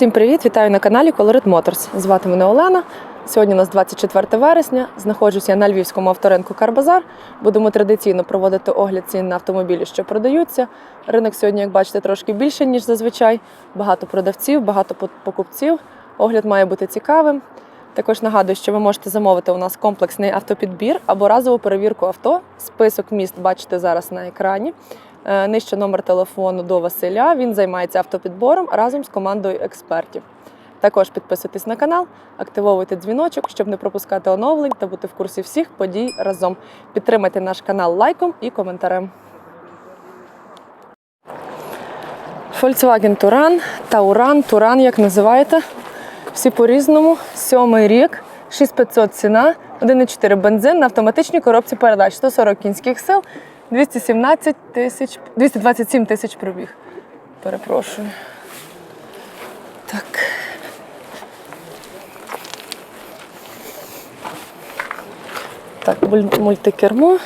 Всім привіт! Вітаю на каналі Colorit Motors. Звати мене Олена. Сьогодні у нас 24 вересня. Знаходжуся на львівському авторинку Карбазар. Будемо традиційно проводити огляд цін на автомобілі, що продаються. Ринок сьогодні, як бачите, трошки більше, ніж зазвичай. Багато продавців, багато покупців. Огляд має бути цікавим. Також нагадую, що ви можете замовити у нас комплексний автопідбір або разову перевірку авто. Список міст бачите зараз на екрані. Е, Нижче номер телефону до Василя. Він займається автопідбором разом з командою експертів. Також підписуйтесь на канал, активовуйте дзвіночок, щоб не пропускати оновлень та бути в курсі всіх подій разом. Підтримайте наш канал лайком і коментарем. Volkswagen Touran, Tauran, Туран, як називаєте. Всі по-різному. Сьомий рік, 6500 ціна, 1,4 бензин на автоматичній коробці передач, 140 кінських сил, 217 тисяч, 227 тисяч пробіг. Перепрошую. Так. Так, мультикермо,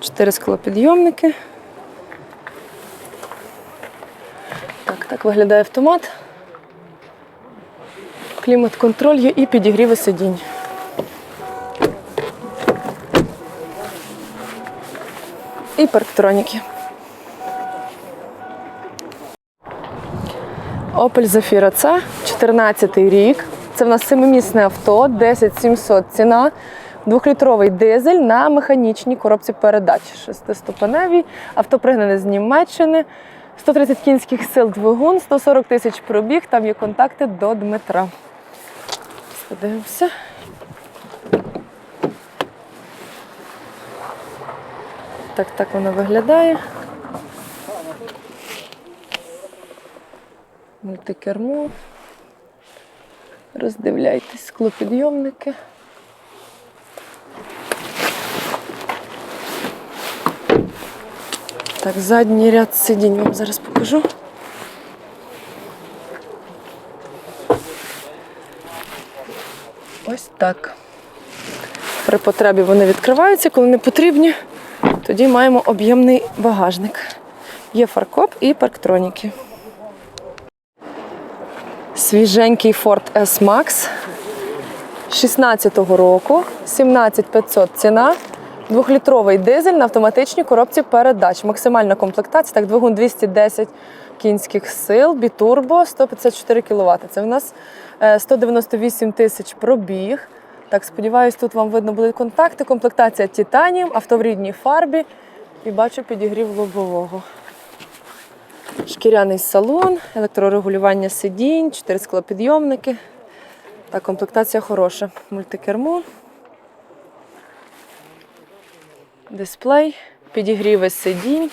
4 склопідйомники. Так, так виглядає автомат. Клімат-контроль є і підігріви сидінь. І парктроніки. Opel Zafira C, 14 рік. Це в нас семимісне авто, 10700 ціна. Двохлітровий дизель на механічній коробці передач. Шестиступеневій. Авто пригнане з Німеччини. 130 кінських сил двигун, 140 тисяч пробіг. Там є контакти до Дмитра. Подивимося. Так, так воно виглядає. Мультикермо. Роздивляйтесь, склопідйомники. Так, задній ряд сидінь вам зараз покажу. Ось так. При потребі вони відкриваються, коли не потрібні, тоді маємо об'ємний багажник. Є фаркоп і парктроніки. Свіженький Ford S-Max 16-го року, 17500 ціна. Двохлітровий дизель на автоматичній коробці передач. Максимальна комплектація, так, двигун 210 кінських сил, бітурбо 154 кВт. Це в нас е, 198 тисяч пробіг. Так, сподіваюсь, тут вам видно будуть контакти. Комплектація титаніум, авто в рідній фарбі. І бачу підігрів лобового. Шкіряний салон, електрорегулювання сидінь, 4 склопідйомники. Так, комплектація хороша. Мультикермо. Дисплей, підігріви сидінь.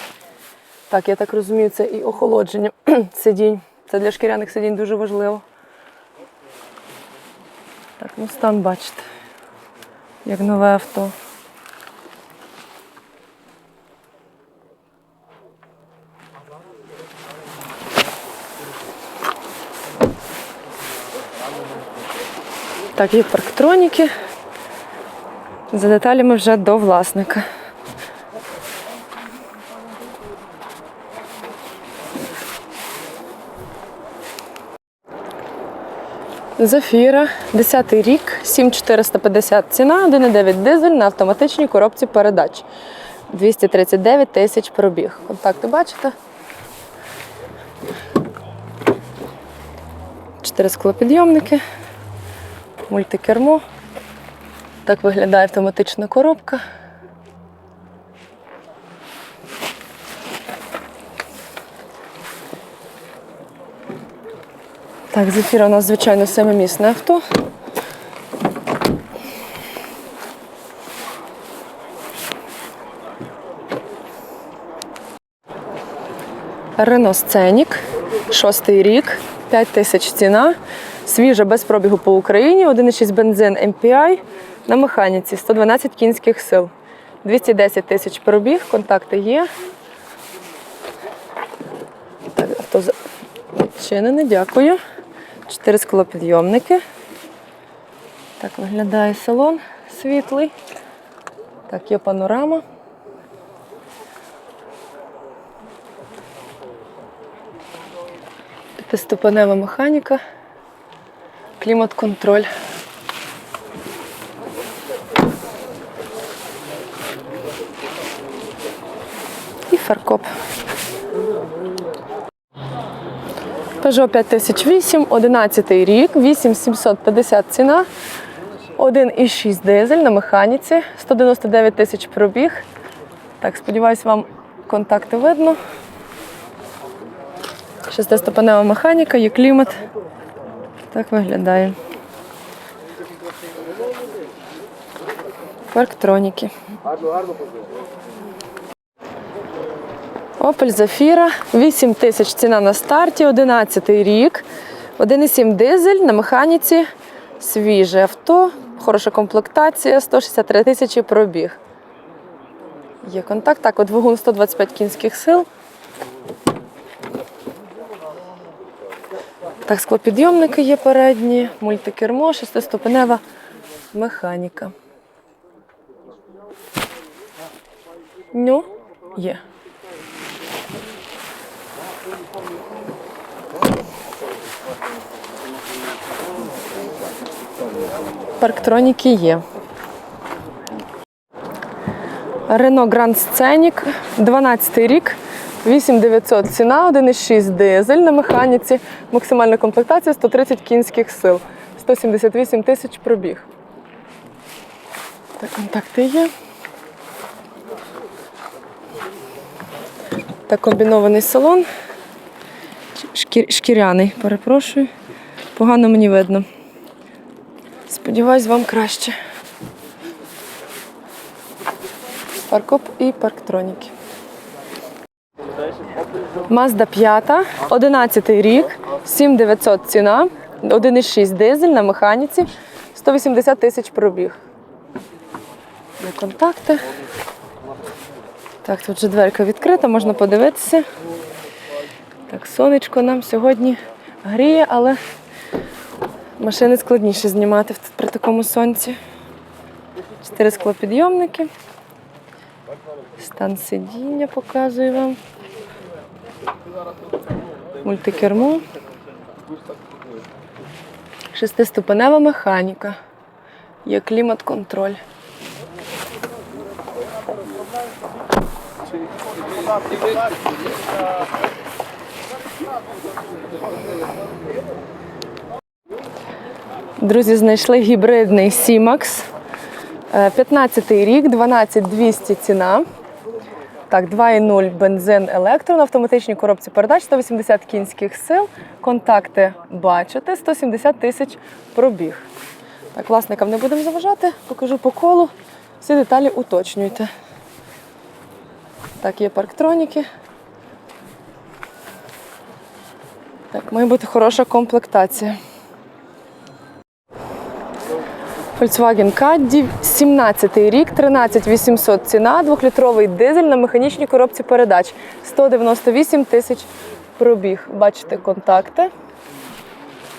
Так, я так розумію, це і охолодження сидінь. Це для шкіряних сидінь дуже важливо. Так, ну стан бачите, як нове авто. Так, є парктроніки. За деталями вже до власника. Зафіра, 10 й рік, 7450 ціна, 1,9 дизель на автоматичній коробці передач. 239 тисяч пробіг. Контакти бачите? Чотири склопідйомники, мультикермо. Так виглядає автоматична коробка. Так, зефіра у нас, звичайно, семимісне авто. Рено Сценік, шостий рік, 5 тисяч ціна. Свіжа без пробігу по Україні, 1,6 бензин MPI на механіці, 112 кінських сил. 210 тисяч пробіг, контакти є. Так, авто зачинене, дякую. Чотири склопідйомники. Так виглядає салон світлий. Так, є панорама. Шестиступенева механіка, клімат-контроль. І фаркоп. Peugeot 5008, 11 рік, 8750 ціна, 1,6 дизель на механіці, 199 тисяч пробіг. Так, сподіваюсь, вам контакти видно. Шестиступенева механіка, є клімат. Так виглядає. Парктроніки. Opel Zafira, 8 тисяч ціна на старті, 11 рік, 1,7 дизель на механіці, свіже авто, хороша комплектація, 163 тисячі пробіг. Є контакт, так, от двигун 125 кінських сил. Так, склопідйомники є передні, мультикермо, шестиступенева механіка. Ну, є. Парктроніки є. Renault Grand Scenic, 12 рік, 8900 ціна, 1,6 дизель на механіці, максимальна комплектація 130 кінських сил, 178 тисяч пробіг. Так, контакти є. Так, комбінований салон. Шкір, шкіряний, перепрошую. Погано мені видно. Сподіваюсь, вам краще. Паркоп і парктроніки. Mazda 5, 11 рік, 7900 ціна, 1,6 дизель на механіці, 180 тисяч пробіг. Є контакти. Так, тут вже дверка відкрита, можна подивитися. Так, сонечко нам сьогодні гріє, але машини складніше знімати при такому сонці. Чотири склопідйомники. Стан сидіння показую вам. Мультикермо. Шестиступенева механіка. Є клімат-контроль. Друзі, знайшли гібридний Сімакс. 15 рік, 12200 ціна. Так, 2,0 бензин електро на автоматичній коробці передач, 180 кінських сил. Контакти бачите, 170 тисяч пробіг. Так, власникам не будемо заважати, покажу по колу. Всі деталі уточнюйте. Так, є парктроніки. Так, має бути хороша комплектація. Volkswagen Caddy, 17 й рік, 13800 ціна, 2-літровий дизель на механічній коробці передач. 198 тисяч пробіг. Бачите контакти.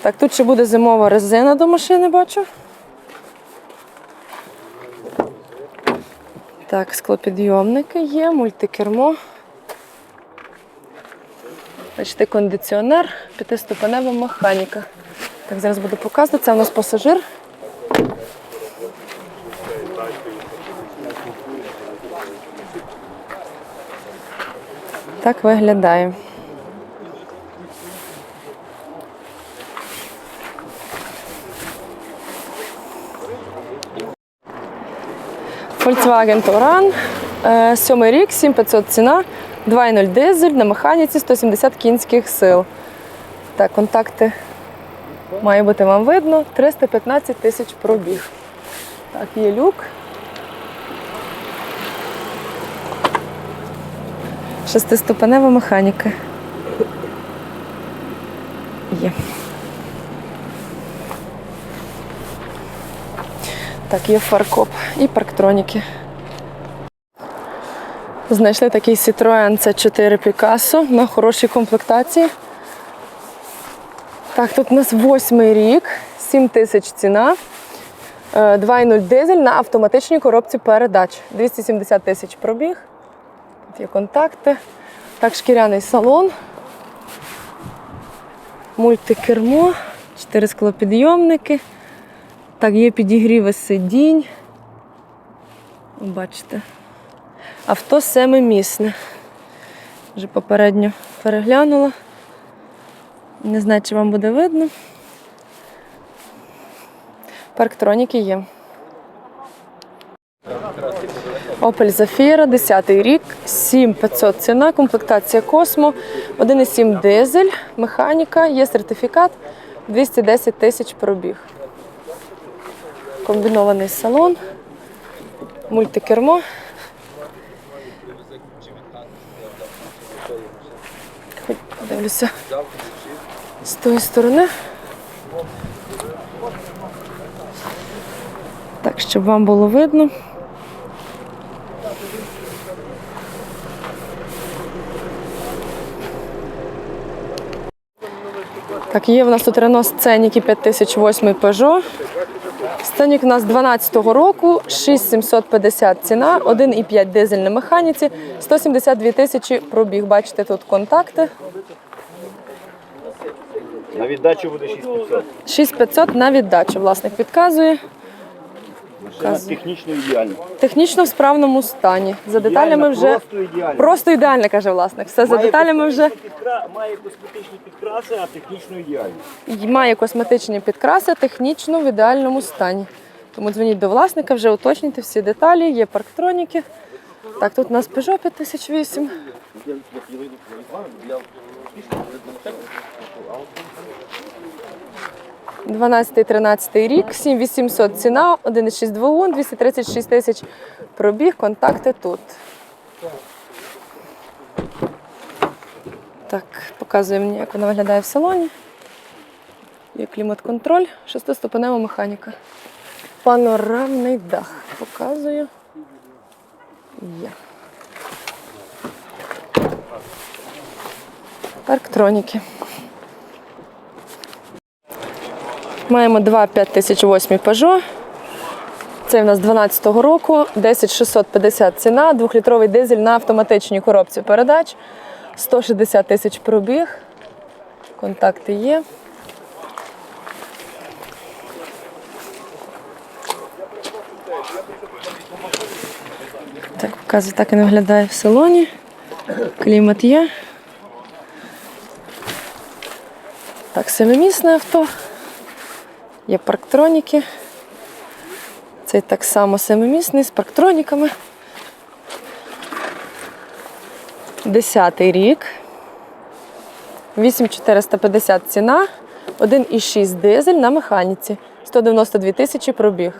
Так, тут ще буде зимова резина до машини, бачу. Так, склопідйомники є, мультикермо. Бачите, кондиціонер, п'ятиступенева механіка. Так, зараз буду показувати. Це у нас пасажир. Так виглядає. Volkswagen Touran, е, сьомий рік, 7500 ціна, 2.0 дизель на механіці 170 кінських сил. Так, контакти має бути вам видно. 315 тисяч пробіг. Так, є люк. Шестиступенева механіка. Є. Так, є фаркоп і парктроніки. Знайшли такий Citroen C4 Picasso на хорошій комплектації. Так, тут у нас восьмий рік, 7 тисяч ціна. Е, 2.0 дизель на автоматичній коробці передач. 270 тисяч пробіг. Тут є контакти. Так, шкіряний салон. Мультикермо, 4 склопідйомники. Так, є підігріви сидінь. Бачите. Авто семимісне. Вже попередньо переглянула. Не знаю, чи вам буде видно. Парктроніки є. Opel Zafira, 10 й рік, 7500 ціна, комплектація Космо, 1,7 дизель, механіка, є сертифікат, 210 тисяч пробіг. Комбінований салон, мультикермо. Хоч подивлюся з тої сторони. Так, щоб вам було видно. Так, є в нас тут Renault Scenic 5008 Peugeot. Сценік у нас 12-го року, 6750 ціна, 1,5 дизель на механіці, 172 тисячі пробіг. Бачите, тут контакти. На віддачу буде 6500. 6500 на віддачу. Власник підказує. Машина технічно ідеальна. Технічно в справному стані. За деталями вже Просто ідеально. просто ідеально, каже власник. Все за Має деталями вже підкра- Має косметичні підкраси, а технічно ідеально. І має косметичні підкраси, технічно в ідеальному стані. Тому дзвоніть до власника, вже уточнюйте всі деталі, є парктроніки. Так, тут у нас Peugeot 5008. 12-13 рік, 7800 ціна, 1,6 двигун, 236 тисяч пробіг, контакти тут. Так, показує мені, як вона виглядає в салоні. Є клімат-контроль, шестиступенева механіка. Панорамний дах. Показую. Є. Парктроніки. Маємо два 5008 Peugeot. Це в нас 12-го року, 10650 ціна, двохлітровий дизель на автоматичній коробці передач, 160 тисяч пробіг. Контакти є. Так, показую, так і не виглядає в салоні. Клімат є. Так, семимісне авто. Є парктроніки. Цей так само семимісний з парктроніками. Десятий рік. 8450 ціна, 1,6 дизель на механіці. 192 тисячі пробіг.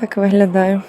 Так виглядаю.